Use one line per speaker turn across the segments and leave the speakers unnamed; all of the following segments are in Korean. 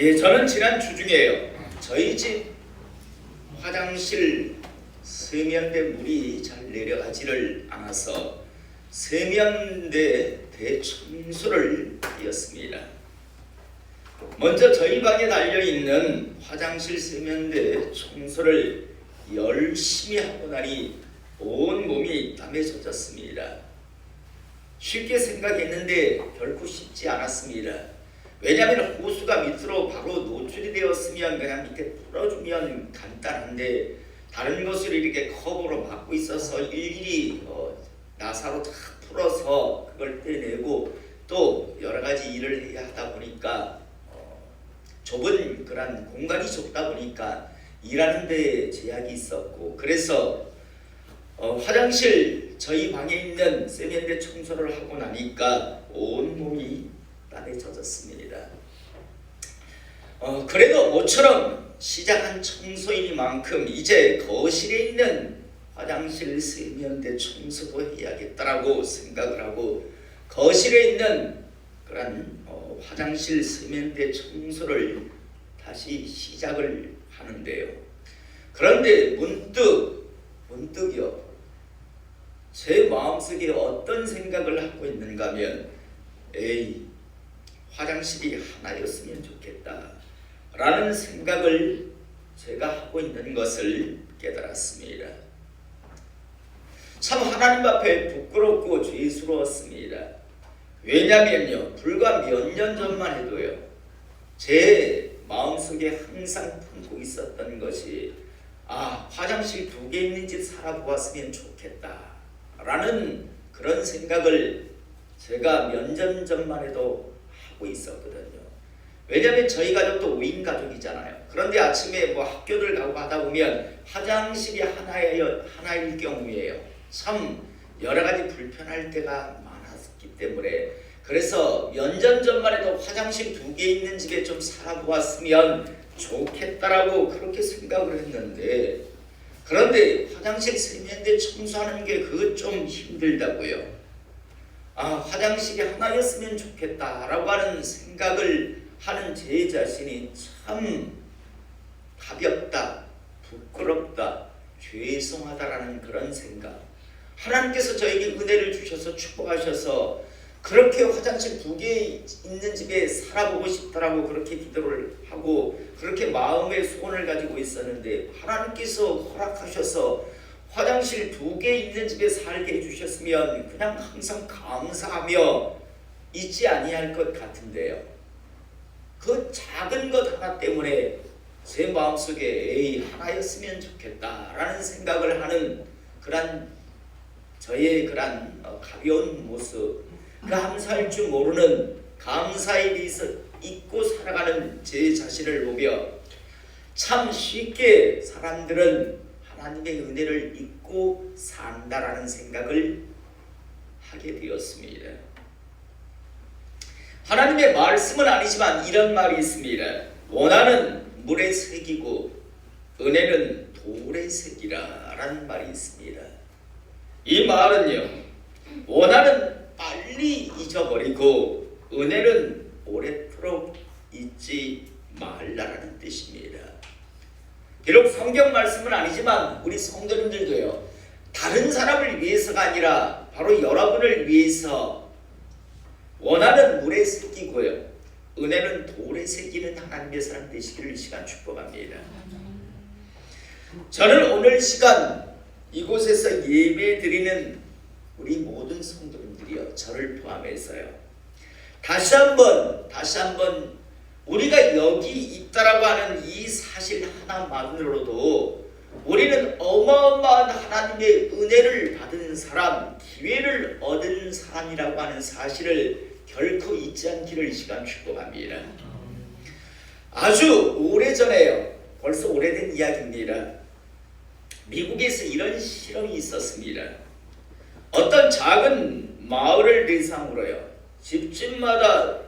예, 저는 지난 주 중에요. 저희 집 화장실 세면대 물이 잘 내려가지를 않아서 세면대 대청소를 하였습니다. 먼저 저희 방에 달려 있는 화장실 세면대 청소를 열심히 하고 나니 온 몸이 땀에 젖었습니다. 쉽게 생각했는데 결코 쉽지 않았습니다. 왜냐하면 호수가 밑으로 바로 노출이 되었으면 그냥 밑에 풀어주면 간단한데 다른 것을 이렇게 컵으로 막고 있어서 일일이 어, 나사로 다 풀어서 그걸 떼내고 또 여러 가지 일을 해야 하다 보니까 어, 좁은 그런 공간이 좁다 보니까 일하는 데 제약이 있었고 그래서 어, 화장실 저희 방에 있는 세면대 청소를 하고 나니까 온 몸이 땀에 젖었습니다. 어, 그래도 모처럼 시작한 청소이니만큼 이제 거실에 있는 화장실 세면대 청소도 해야겠다라고 생각을 하고 거실에 있는 그런 어, 화장실 세면대 청소를 다시 시작을 하는데요. 그런데 문득 문득이요. 제 마음속에 어떤 생각을 하고 있는가 하면 에이 화장실이 하나였으면 좋겠다 라는 생각을 제가 하고 있는 것을 깨달았습니다. 참 하나님 앞에 부끄럽고 죄스러웠습니다. 왜냐면요 불과 몇 년 전만 해도요 제 마음속에 항상 품고 있었던 것이 아 화장실 두 개 있는 집 살아보았으면 좋겠다 라는 그런 생각을 제가 몇 년 전만 해도 하고 있었거든요. 왜냐하면 저희 가족도 5인 가족이잖아요. 그런데 아침에 뭐 학교를 가고 하다 보면 화장실이 하나의 하나일 경우에요. 참 여러 가지 불편할 때가 많았기 때문에 그래서 몇 년 전만 해도 화장실 두 개 있는 집에 좀 살아보았으면 좋겠다라고 그렇게 생각을 했는데 그런데 화장실 세면대 청소하는 게 그것 좀 힘들다고요. 아 화장실이 하나였으면 좋겠다라고 하는 생각을 하는 제 자신이 참 가볍다, 부끄럽다, 죄송하다라는 그런 생각. 하나님께서 저에게 은혜를 주셔서 축복하셔서 그렇게 화장실 두 개 있는 집에 살아보고 싶다라고 그렇게 기도를 하고 그렇게 마음의 소원을 가지고 있었는데 하나님께서 허락하셔서 화장실 두 개 있는 집에 살게 해주셨으면 그냥 항상 감사하며 있지 아니할 것 같은데요. 그 작은 것 하나 때문에 제 마음속에 에이 하나였으면 좋겠다라는 생각을 하는 그런 저의 그런 어, 가벼운 모습 감사할 줄 모르는 감사에 대해서 잊고 살아가는 제 자신을 보며 참 쉽게 사람들은 하나님의 은혜를 잊고 산다라는 생각을 하게 되었습니다. 하나님의 말씀은 아니지만 이런 말이 있습니다. 원하는 물의 색이고 은혜는 돌의 색이라라는 말이 있습니다. 이 말은요. 원하는 빨리 잊어버리고 은혜는 오래도록 잊지 말라라는 뜻입니다. 비록 성경 말씀은 아니지만 우리 성도님들도요. 다른 사람을 위해서가 아니라 바로 여러분을 위해서 원하는 물의 새끼고요. 은혜는 돌의 새끼는 하나님의 사람 되시기를 이 시간 축복합니다. 저는 오늘 시간 이곳에서 예배 드리는 우리 모든 성도님들이요. 저를 포함해서요. 다시 한번 다시 한번 우리가 여기 있다라고 하는 이 사실 하나만으로도 우리는 어마어마한 하나님의 은혜를 받은 사람, 기회를 얻은 사람이라고 하는 사실을 결코 잊지 않기를 이 시간 축복합니다. 아주 오래전에요. 벌써 오래된 이야기입니다. 미국에서 이런 실험이 있었습니다. 어떤 작은 마을을 대상으로요. 집집마다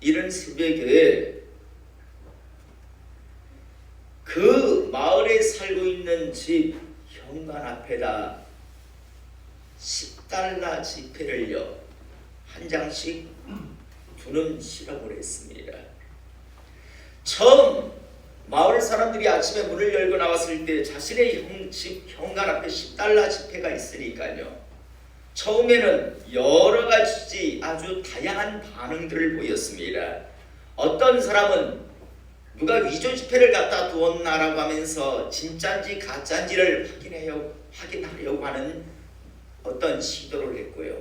이런 새벽에 그 마을에 살고 있는 집 현관 앞에다 10달러 지폐를요 한 장씩 두는 실험을 했습니다. 처음 마을 사람들이 아침에 문을 열고 나왔을 때 자신의 형, 집 현관 앞에 10달러 지폐가 있으니까요. 처음에는 여러 가지 아주 다양한 반응들을 보였습니다. 어떤 사람은 누가 위조 지폐를 갖다 두었나라고 하면서 진짜인지 가짜인지를 확인해요, 확인하려고 하는 어떤 시도를 했고요.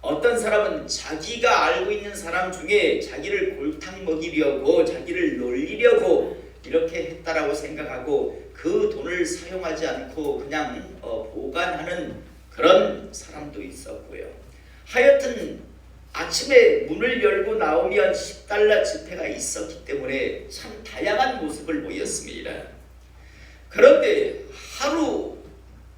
어떤 사람은 자기가 알고 있는 사람 중에 자기를 골탕 먹이려고 자기를 놀리려고 이렇게 했다라고 생각하고 그 돈을 사용하지 않고 그냥 어, 보관하는 그런 사람도 있었고요. 하여튼 아침에 문을 열고 나오면 10달러 지폐가 있었기 때문에 참 다양한 모습을 보였습니다. 그런데 하루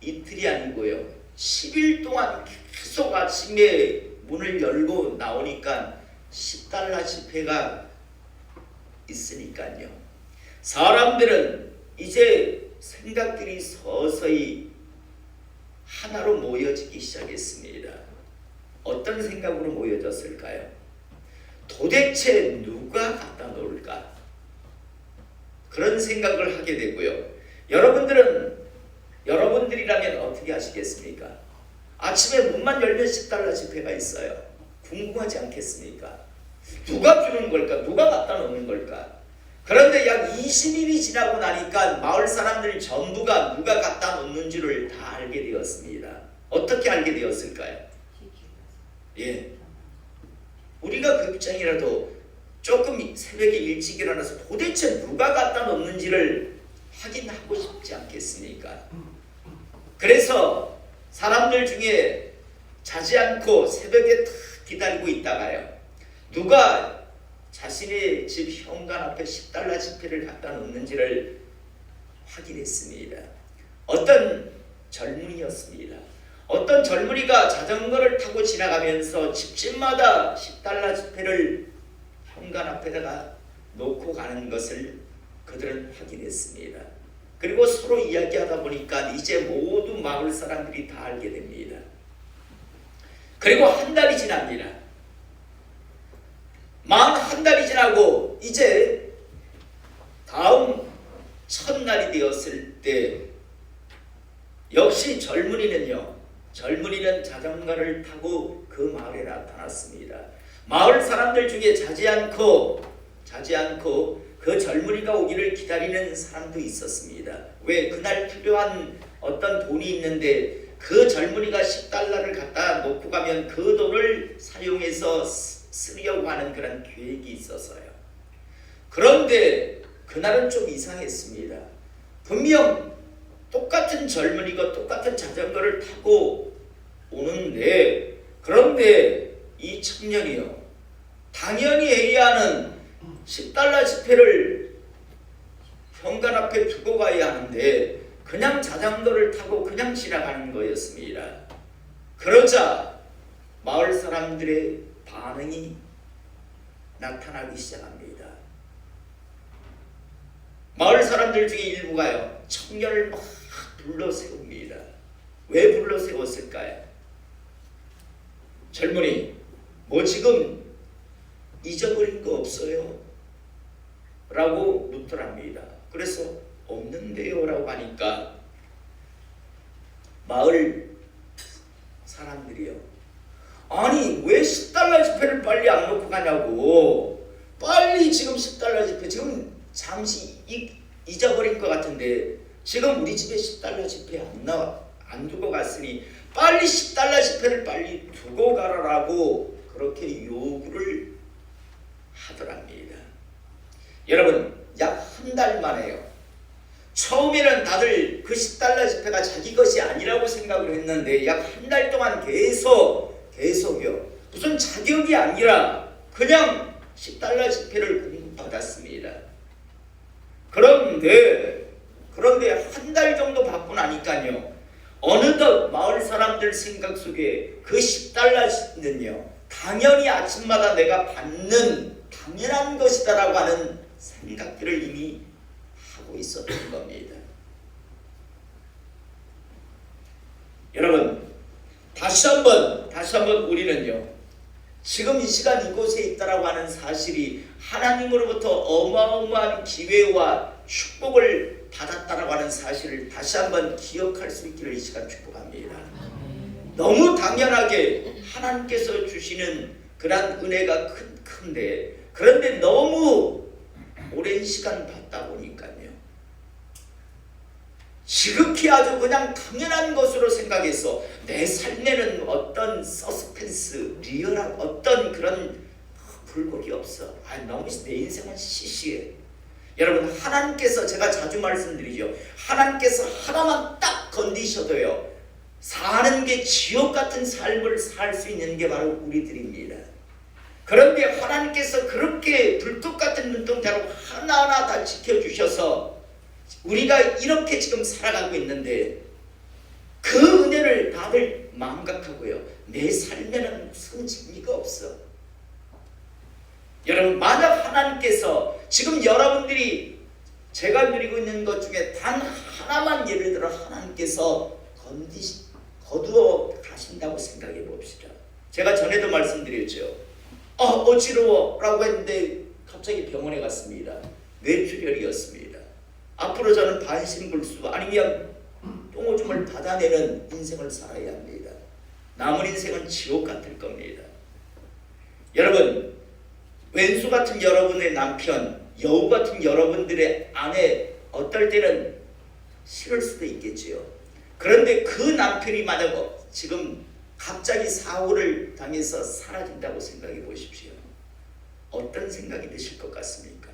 이틀이 아니고요. 10일 동안 계속 아침에 문을 열고 나오니까 10달러 지폐가 있으니까요. 사람들은 이제 생각들이 서서히 하나로 모여지기 시작했습니다. 어떤 생각으로 모여졌을까요? 도대체 누가 갖다 놓을까? 그런 생각을 하게 되고요. 여러분들은 여러분들이라면 어떻게 하시겠습니까? 아침에 문만 열면 10달러 지폐가 있어요. 궁금하지 않겠습니까? 누가 주는 걸까? 누가 갖다 놓는 걸까? 그런데 약 20일이 지나고 나니까 마을 사람들 전부가 누가 갖다 놓는지를 다 알게 되었습니다. 어떻게 알게 되었을까요? 예. 우리가 급장이라도 조금 새벽에 일찍 일어나서 도대체 누가 갖다 놓는지를 확인하고 싶지 않겠습니까? 그래서 사람들 중에 자지 않고 새벽에 탁 기다리고 있다가요. 누가 자신의 집 현관 앞에 10달러 지폐를 갖다 놓는지를 확인했습니다. 어떤 젊은이였습니다. 어떤 젊은이가 자전거를 타고 지나가면서 집집마다 10달러 지폐를 현관 앞에다가 놓고 가는 것을 그들은 확인했습니다. 그리고 서로 이야기하다 보니까 이제 모두 마을 사람들이 다 알게 됩니다. 그리고 한 달이 지납니다. 만 한 달이 지나고 이제 다음 첫날이 되었을 때 역시 젊은이는요. 젊은이는 자전거를 타고 그 마을에 나타났습니다. 마을 사람들 중에 자지 않고 자지 않고 그 젊은이가 오기를 기다리는 사람도 있었습니다. 왜 그날 필요한 어떤 돈이 있는데 그 젊은이가 10달러를 갖다 놓고 가면 그 돈을 사용해서 쓰- 쓰려고 하는 그런 계획이 있어서요. 그런데 그날은 좀 이상했습니다. 분명 똑같은 젊은이가 똑같은 자전거를 타고 오는데 그런데 이 청년이요. 당연히 해야 하는 10달러 지폐를 현관 앞에 두고 가야 하는데 그냥 자전거를 타고 그냥 지나가는 거였습니다. 그러자 마을 사람들의 반응이 나타나기 시작합니다. 마을 사람들 중에 일부가요 청년을 막 불러 세웁니다. 왜 불러 세웠을까요? 젊은이, 뭐 지금 잊어버린 거 없어요? 라고 묻더랍니다. 그래서 없는데요 라고 하니까 마을 사람들이요. 아니 왜 10달러 지폐를 빨리 안 놓고 가냐고 빨리 지금 10달러 지폐 지금 잠시 잊, 잊어버린 것 같은데 지금 우리 집에 10달러 지폐 안 나와 안 두고 갔으니 빨리 10달러 지폐를 빨리 두고 가라라고 그렇게 요구를 하더랍니다. 여러분 약 한 달 만에요. 처음에는 다들 그 10달러 지폐가 자기 것이 아니라고 생각을 했는데 약 한 달 동안 계속 계속요. 무슨 자격이 아니라 그냥 10달러 지폐를 공급받았습니다. 그런데 그런데 한 달 정도 받고 나니까요. 어느덧 마을 사람들 생각 속에 그 10달러는요. 당연히 아침마다 내가 받는 당연한 것이다라고 하는 생각들을 이미 하고 있었던 겁니다. 여러분 다시 한번 다시 한번 우리는요 지금 이 시간 이곳에 있다라고 하는 사실이 하나님으로부터 어마어마한 기회와 축복을 받았다라고 하는 사실을 다시 한번 기억할 수 있기를 이 시간 축복합니다. 너무 당연하게 하나님께서 주시는 그러한 은혜가 큰, 큰데 그런데 너무 오랜 시간 받다 보니까요. 지극히 아주 그냥 당연한 것으로 생각해서 내 삶에는 어떤 서스펜스, 리얼한 어떤 그런 불골이 없어. 아, 너무 내 인생은 시시해. 여러분 하나님께서 제가 자주 말씀드리죠. 하나님께서 하나만 딱 건디셔도요. 사는 게 지옥 같은 삶을 살 수 있는 게 바로 우리들입니다. 그런데 하나님께서 그렇게 불뚝 같은 눈동자로 하나하나 다 지켜주셔서 우리가 이렇게 지금 살아가고 있는데 그 은혜를 다들 망각하고요. 내 삶에는 무슨 재미가 없어. 여러분 만약 하나님께서 지금 여러분들이 제가 누리고 있는 것 중에 단 하나만 예를 들어 하나님께서 건디 거두어 가신다고 생각해 봅시다. 제가 전에도 말씀드렸죠. 어, 어지러워 라고 했는데 갑자기 병원에 갔습니다. 뇌출혈이었습니다. 앞으로 저는 반신불수 아니면 똥오줌을 받아내는 인생을 살아야 합니다. 남은 인생은 지옥 같을 겁니다. 여러분, 왼수 같은 여러분의 남편, 여우 같은 여러분들의 아내 어떨 때는 싫을 수도 있겠지요. 그런데 그 남편이 만약 지금 갑자기 사고를 당해서 사라진다고 생각해 보십시오. 어떤 생각이 드실 것 같습니까?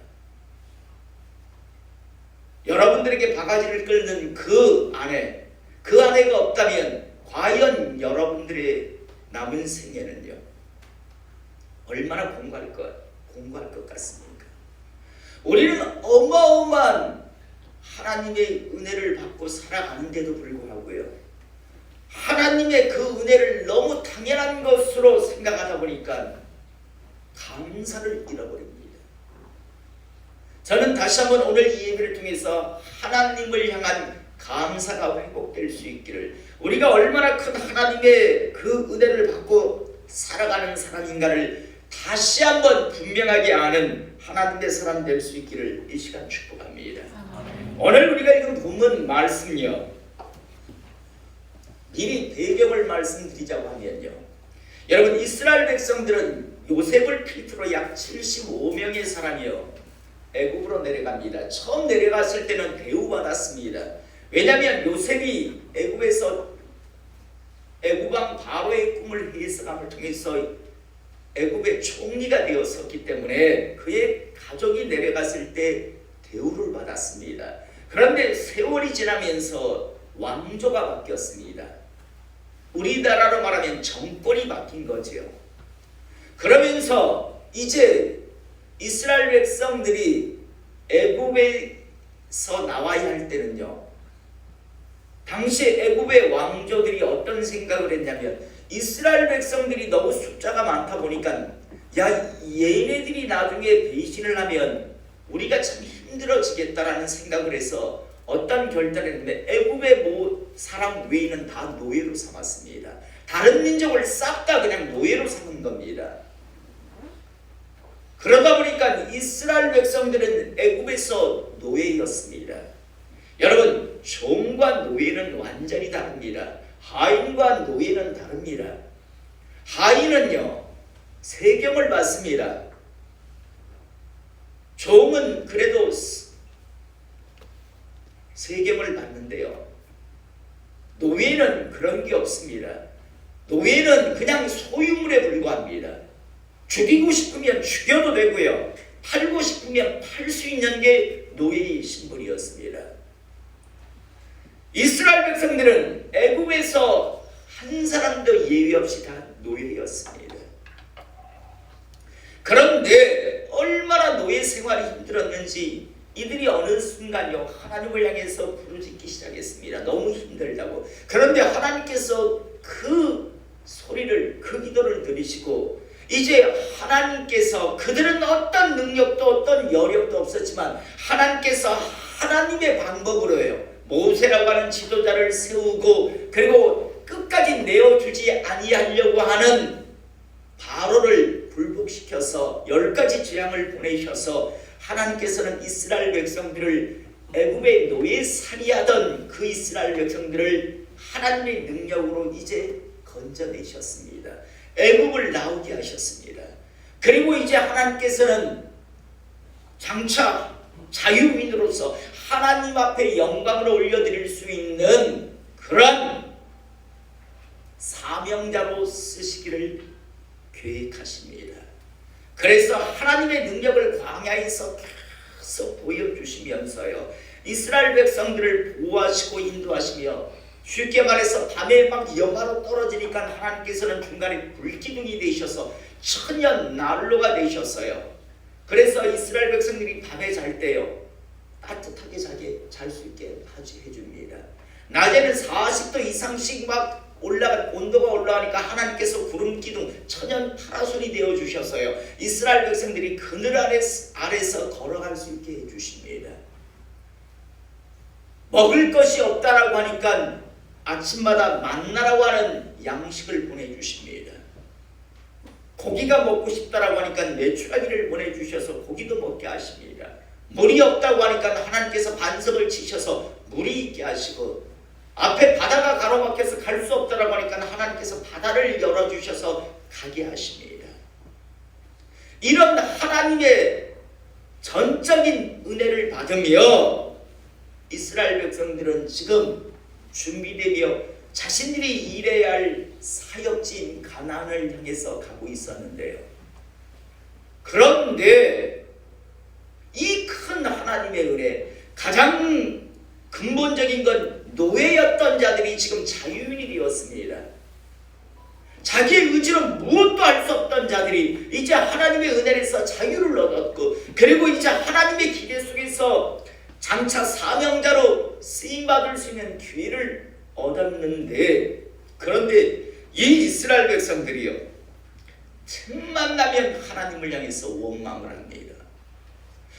여러분들에게 바가지를 끌는 그 아내, 그 아내가 없다면 과연 여러분들의 남은 생애는요 얼마나 공부할 것 공부할 것 같습니까? 우리는 어마어마한 하나님의 은혜를 받고 살아가는데도 불구하고요. 하나님의 그 은혜를 너무 당연한 것으로 생각하다 보니까 감사를 잃어버립니다. 저는 다시 한번 오늘 이 예배를 통해서 하나님을 향한 감사가 회복될 수 있기를 우리가 얼마나 큰 하나님의 그 은혜를 받고 살아가는 사람인가를 다시 한번 분명하게 아는 하나님의 사람 될 수 있기를 이 시간 축복합니다. 오늘 우리가 읽은 본문 말씀요. 미리 배경을 말씀드리자고 하면요. 여러분 이스라엘 백성들은 요셉을 필두로 약 75명의 사람이요. 애굽으로 내려갑니다. 처음 내려갔을 때는 대우받았습니다. 왜냐하면 요셉이 애굽에서 애굽왕 바로의 꿈을 해석함을 통해서 애굽의 총리가 되었었기 때문에 그의 가족이 내려갔을 때 대우를 받았습니다. 그런데 세월이 지나면서 왕조가 바뀌었습니다. 우리나라로 말하면 정권이 바뀐 거지요. 그러면서 이제 이스라엘 백성들이 애굽에서 나와야 할 때는요. 당시 애굽의 왕조들이 어떤 생각을 했냐면 이스라엘 백성들이 너무 숫자가 많다 보니까 야 얘네들이 나중에 배신을 하면 우리가 참 힘들어지겠다라는 생각을 해서 어떤 결단을 했는데 애굽의 모 사람 외에는 다 노예로 삼았습니다. 다른 민족을 싹 다 그냥 노예로 삼은 겁니다. 그러다 보니까 이스라엘 백성들은 애굽에서 노예였습니다. 여러분 종과 노예는 완전히 다릅니다. 하인과 노예는 다릅니다. 하인은요 세경을 받습니다. 종은 그래도 세경을 받는데요. 노예는 그런 게 없습니다. 노예는 그냥 소유물에 불과합니다. 죽이고 싶으면 죽여도 되고요. 팔고 싶으면 팔 수 있는 게 노예의 신분이었습니다. 이스라엘 백성들은 애굽에서 한 사람도 예외 없이 다 노예였습니다. 그런데 얼마나 노예 생활이 힘들었는지 이들이 어느 순간요 하나님을 향해서 부르짖기 시작했습니다. 너무 힘들다고. 그런데 하나님께서 그 소리를 그 기도를 들으시고 이제 하나님께서 그들은 어떤 능력도 어떤 여력도 없었지만 하나님께서 하나님의 방법으로요 모세라고 하는 지도자를 세우고 그리고 끝까지 내어주지 아니하려고 하는 바로를 불복시켜서 열 가지 재앙을 보내셔서 하나님께서는 이스라엘 백성들을 애굽의 노예 살이하던 그 이스라엘 백성들을 하나님의 능력으로 이제 건져내셨습니다. 애굽을 나오게 하셨습니다. 그리고 이제 하나님께서는 장차 자유민으로서 하나님 앞에 영광을 올려드릴 수 있는 그런 사명자로 쓰시기를 계획하십니다. 그래서 하나님의 능력을 광야에서 계속 보여주시면서요. 이스라엘 백성들을 보호하시고 인도하시며 쉽게 말해서 밤에 막 영하로 떨어지니까 하나님께서는 중간에 불기둥이 되셔서 천년 난로가 되셨어요. 그래서 이스라엘 백성들이 밤에 잘 때요. 따뜻하게 자게 잘수 있게 해줍니다. 낮에는 40도 이상씩 막 올라가 온도가 올라가니까 하나님께서 구름 기둥 천연 파라솔이 되어 주셨어요. 이스라엘 백성들이 그늘 아래 아래서 걸어갈 수 있게 해 주십니다. 먹을 것이 없다라고 하니까 아침마다 만나라고 하는 양식을 보내 주십니다. 고기가 먹고 싶다라고 하니까 메추라기를 보내 주셔서 고기도 먹게 하십니다. 물이 없다고 하니까 하나님께서 반석을 치셔서 물이 있게 하시고 앞에 바다가 가로막혀서 갈 수 없다라고 하니까 하나님께서 바다를 열어주셔서 가게 하십니다. 이런 하나님의 전적인 은혜를 받으며 이스라엘 백성들은 지금 준비되며 자신들이 일해야 할 사역지인 가나안을 향해서 가고 있었는데요. 그런데 이 큰 하나님의 은혜 가장 근본적인 건 노예였던 자들이 지금 자유인이 되었습니다. 자기의 의지로 무엇도 할 수 없던 자들이 이제 하나님의 은혜에서 자유를 얻었고 그리고 이제 하나님의 기대 속에서 장차 사명자로 쓰임 받을 수 있는 기회를 얻었는데 그런데 이 이스라엘 백성들이요 틈만 나면 하나님을 향해서 원망을 합니다.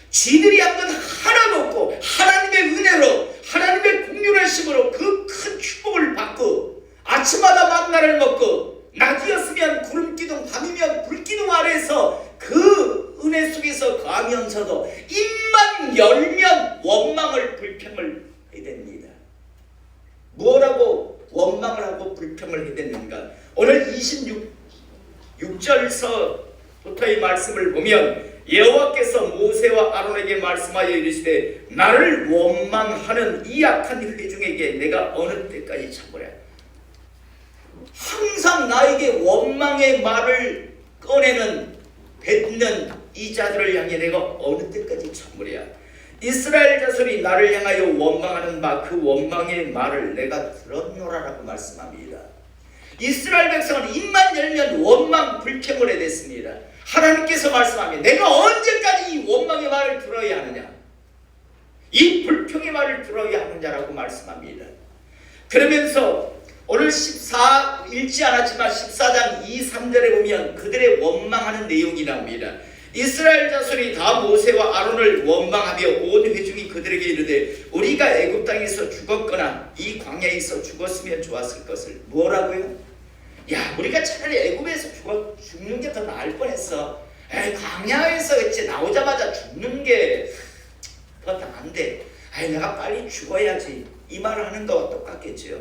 쥐들이 한 건 하나도 없고 하나님의 은혜로 하나님의 국률하심으로 그 큰 축복을 받고 아침마다 만나를 먹고 낮이었으면 구름 기둥 밤이면 불 기둥 아래서 그 은혜 속에서 가면서도 입만 열면 원망을 불평을 해댑니다. 뭐라고 원망을 하고 불평을 해댔는가? 오늘 26 6절서부터의 말씀을 보면 여호와께서 모세와 아론에게 말씀하여 이르시되 나를 원망하는 이 악한 회중에게 내가 어느 때까지 참으랴? 항상 나에게 원망의 말을 꺼내는 뱉는 이 자들을 향해 내가 어느 때까지 참으랴? 이스라엘 자손이 나를 향하여 원망하는 바 그 원망의 말을 내가 들었노라라고 말씀합니다. 이스라엘 백성은 입만 열면 원망 불평을 해댔습니다 하나님께서 말씀하면 내가 언제까지 이 원망의 말을 들어야 하느냐? 이 불평의 말을 들어야 하느냐라고 말씀합니다. 그러면서 오늘 14 읽지 않았지만 14장 2, 3절에 보면 그들의 원망하는 내용이 나옵니다. 이스라엘 자손이 다 모세와 아론을 원망하며 온 회중이 그들에게 이르되 우리가 애굽 땅에서 죽었거나 이 광야에서 죽었으면 좋았을 것을 뭐라고요? 야 우리가 차라리 애굽에서 죽어 죽는 게 더 나을 뻔했어. 에이 광야에서 이제 나오자마자 죽는 게 더 나은데. 아이 내가 빨리 죽어야지 이 말을 하는 거와 똑같겠지요.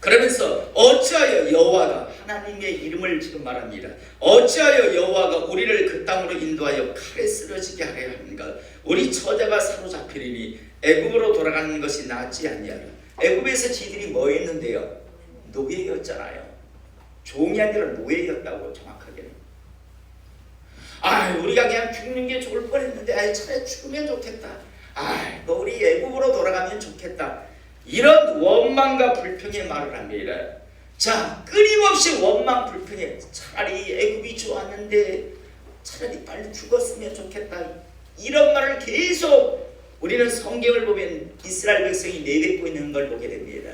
그러면서 어찌하여 여호와가 하나님의 이름을 지금 말합니다. 어찌하여 여호와가 우리를 그 땅으로 인도하여 칼에 쓰러지게 하려 하는가? 우리 처자가 사로잡히리니 애굽으로 돌아가는 것이 낫지 않냐? 애굽에서 지들이 뭐 했는데요? 노예였잖아요. 종이 아니라 노예였다고 정확하게는. 아, 우리가 그냥 죽는 게 좋을 뻔했는데, 아, 차라리 죽으면 좋겠다. 아, 너 우리 애국으로 돌아가면 좋겠다. 이런 원망과 불평의 말을 합니다. 자, 끊임없이 원망 불평해. 차라리 애국이 좋았는데, 차라리 빨리 죽었으면 좋겠다. 이런 말을 계속 우리는 성경을 보면 이스라엘 백성이 내뱉고 있는 걸 보게 됩니다.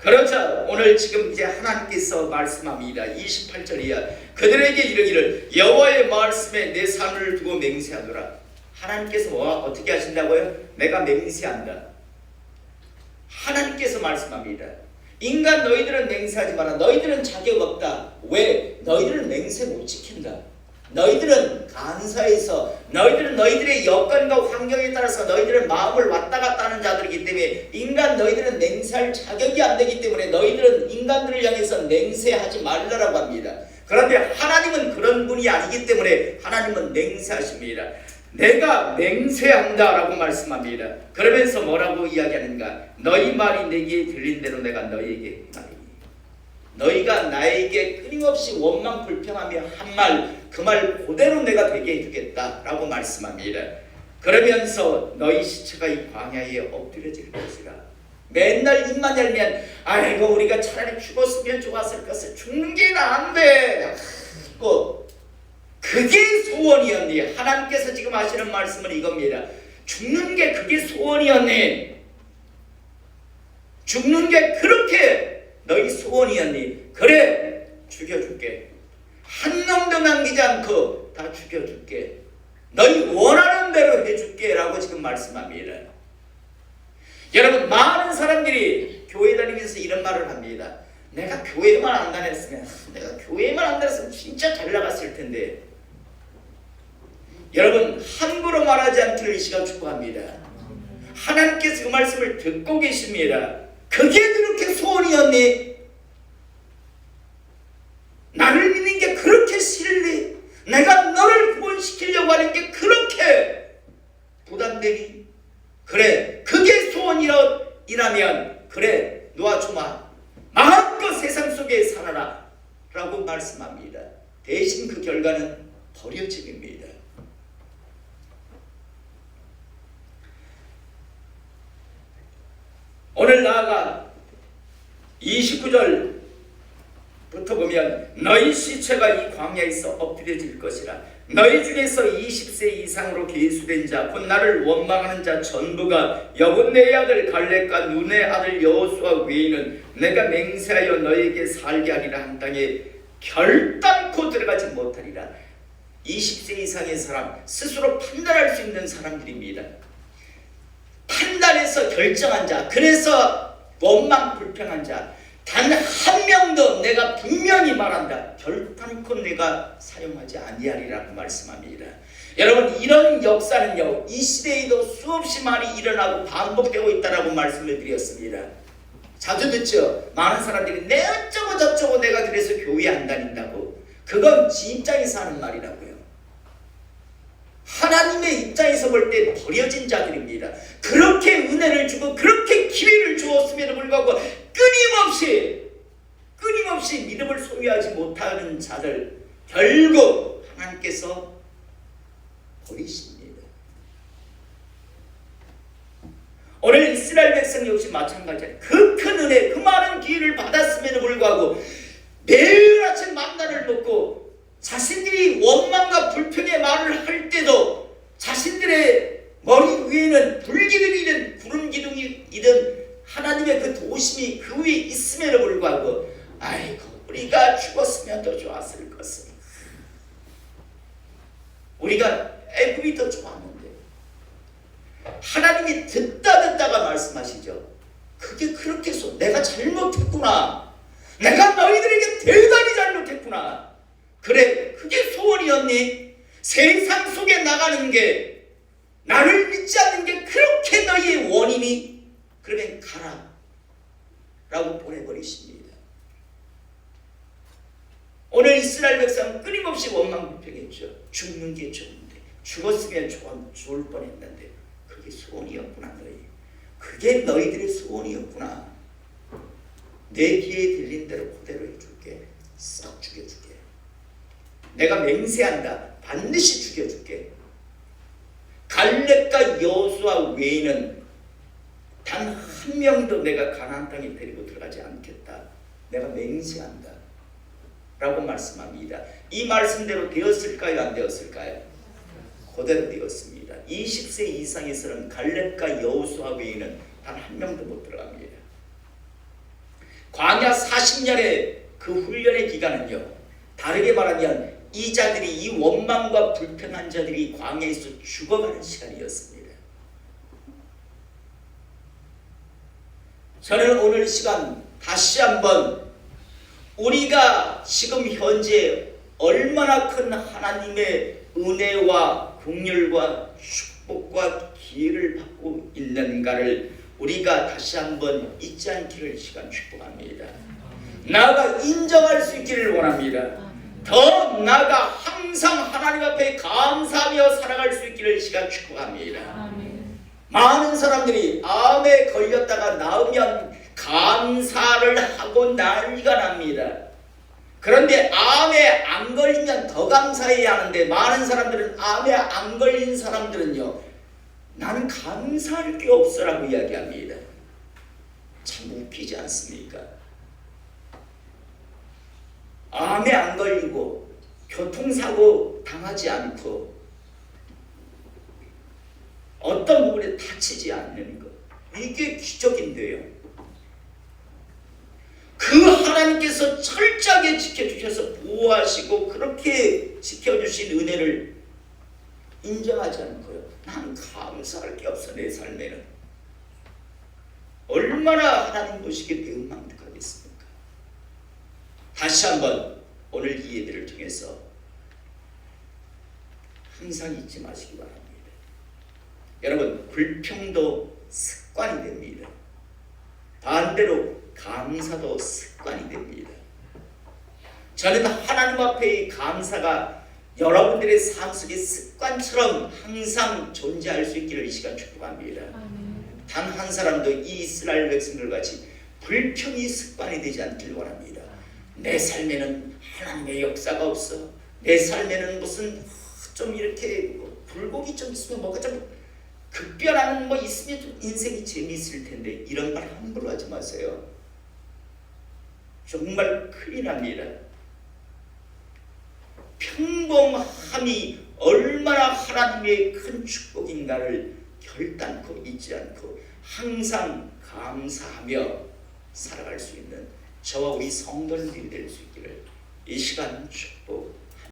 그렇죠. 오늘 지금 이제 하나님께서 말씀합니다. 28절 이하 그들에게 이르기를 여호와의 말씀에 내 삶을 두고 맹세하노라. 하나님께서 뭐 어떻게 하신다고요? 내가 맹세한다. 하나님께서 말씀합니다. 인간 너희들은 맹세하지 마라. 너희들은 자격 없다. 왜? 너희들은 맹세 못 지킨다. 너희들은 간사해서 너희들은 너희들의 여건과 환경에 따라서 너희들은 마음을 왔다 갔다 하는 자들이기 때문에 인간 너희들은 맹세할 자격이 안 되기 때문에 너희들은 인간들을 향해서 맹세하지 말라라고 합니다. 그런데 하나님은 그런 분이 아니기 때문에 하나님은 맹세하십니다. 내가 맹세한다라고 말씀합니다. 그러면서 뭐라고 이야기하는가? 너희 말이 내게 들린 대로 내가 너희에게 말이니. 너희가 나에게 끊임없이 원망 불평하며 한 말 그 말 그대로 내가 되게 해주겠다라고 말씀합니다. 그러면서 너희 시체가 이 광야에 엎드려질 것이라. 맨날 입만 열면 아이고 우리가 차라리 죽었으면 좋았을 것을 죽는 게 나은데 그 그게 소원이었니 하나님께서 지금 하시는 말씀은 이겁니다. 죽는 게 그게 소원이었니 죽는 게 그렇게 너희 소원이었니 그래 죽여줄게 한 놈도 남기지 않고 다 죽여줄게 너희 원하는 대로 해줄게 라고 지금 말씀합니다. 여러분 많은 사람들이 교회 다니면서 이런 말을 합니다. 내가 교회만 안 다녔으면 내가 교회만 안 다녔으면 진짜 잘 나갔을 텐데 여러분 함부로 말하지 않기를 이 시간 축복합니다. 하나님께서 그 말씀을 듣고 계십니다. 그게 그렇게 소원이었니? 나를 믿는 게 그렇게 싫니? 내가 너를 구원시키려고 하는 게 그렇게 부담되니? 그래 그게 소원이라면 그래 놓아주마 마음껏 세상 속에 살아라 라고 말씀합니다. 대신 그 결과는 버려짐입니다. 오늘 나아가 29절부터 보면 너희 시체가 이 광야에서 엎드려질 것이라. 너희 중에서 20세 이상으로 계수된 자 곧 나를 원망하는 자 전부가 여분네의 아들 갈렙과 눈의 아들 여호수아 외에는 내가 맹세하여 너희에게 살게 하리라 한 땅에 결단코 들어가지 못하리라. 20세 이상의 사람 스스로 판단할 수 있는 사람들입니다 판단해서 결정한 자, 그래서 원망 불평한 자, 단 한 명도 내가 분명히 말한다. 결단코 내가 사용하지 아니하리라고 말씀합니다. 여러분 이런 역사는요 이 시대에도 수없이 많이 일어나고 반복되고 있다라고 말씀을 드렸습니다. 자주 듣죠. 많은 사람들이 내 어쩌고 저쩌고 내가 그래서 교회 안 다닌다고. 그건 지 입장에서 하는 말이라고요. 하나님의 입장에서 볼 때 버려진 자들입니다. 그렇게 은혜를 주고 그렇게 기회를 주었음에도 불구하고 끊임없이 끊임없이 믿음을 소유하지 못하는 자들 결국 하나님께서 버리십니다. 오늘 이스라엘 백성 역시 마찬가지예요. 그 큰 은혜, 그 많은 기회를 받았음에도 불구하고 매일 아침 만나를 먹고 자신들이 원망과 불평의 말을 할 때도 자신들의 머리 위에는 불기둥이든 구름 기둥이든 하나님의 그 도심이 그 위에 있음에도 불구하고 아이고 우리가 죽었으면 더 좋았을 것을 우리가 애굽이 더 좋았는데. 하나님이 듣다 듣다가 말씀하시죠. 그게 그렇게 소. 내가 잘못했구나. 내가 너희들에게 대단히 잘못했구나 그래 그게 소원이었니? 세상 속에 나가는 게 나를 믿지 않는 게 그렇게 너희의 원인이? 그러면 가라 라고 보내버리십니다. 오늘 이스라엘 백성은 끊임없이 원망불평했죠. 죽는 게 좋은데 죽었으면 좋, 좋을 뻔했는데 그게 소원이었구나 너희. 그게 너희들의 소원이었구나. 내 귀에 들린 대로 그대로 해줄게. 싹 죽여줄게. 내가 맹세한다. 반드시 죽여줄게. 갈렙과 여수와 외에는 단 한 명도 내가 가나안 땅에 데리고 들어가지 않겠다. 내가 맹세한다. 라고 말씀합니다. 이 말씀대로 되었을까요? 안 되었을까요? 그대로 되었습니다. 20세 이상에서는 갈렙과 여호수아 외에는 단 한 명도 못 들어갑니다. 광야 40년의 그 훈련의 기간은요. 다르게 말하면 이 자들이 이 원망과 불평한 자들이 광야에서 죽어가는 시간이었습니다. 저는 오늘 시간 다시 한번 우리가 지금 현재 얼마나 큰 하나님의 은혜와 긍휼과 축복과 기회를 받고 있는가를 우리가 다시 한번 잊지 않기를 시간 축복합니다. 나아가 인정할 수 있기를 원합니다. 더 나아가 항상 하나님 앞에 감사하며 살아갈 수 있기를 시간 축복합니다.
아멘.
많은 사람들이 암에 걸렸다가 나으면 감사를 하고 난리가 납니다. 그런데 암에 안 걸리면 더 감사해야 하는데 많은 사람들은 암에 안 걸린 사람들은요 나는 감사할 게 없어라고 이야기합니다. 참 웃기지 않습니까? 암에 안 걸리고 교통사고 당하지 않고 어떤 부분에 다치지 않는 것 이게 기적인데요. 그 하나님께서 철저하게 지켜주셔서 보호하시고 그렇게 지켜주신 은혜를 인정하지 않고요. 난 감사할 게 없어 내 삶에는. 얼마나 하나님 보시기에 배은망덕하겠습니까? 다시 한번 오늘 이 예배를 통해서 항상 잊지 마시기 바랍니다. 여러분 불평도 습관이 됩니다. 반대로 감사도 습관이 됩니다. 저는 하나님 앞에 이 감사가 여러분들의 삶 속에 습관처럼 항상 존재할 수 있기를 이 시간 축복합니다. 단 한 사람도 이 이스라엘 백성들 같이 불평이 습관이 되지 않길 원합니다. 내 삶에는 하나님의 역사가 없어. 내 삶에는 무슨 좀 이렇게 뭐 불복이 좀 있으면 뭐가 좀 급변하는 뭐 있으면 좀 인생이 재미있을 텐데 이런 말 함부로 하지 마세요. 정말 큰일 납니다. 평범함이 얼마나 하나님의 큰 축복인가를 결단코 잊지 않고 항상 감사하며 살아갈 수 있는 저와 우리 성도님들이 될 수 있기를 이 시간 축복합니다.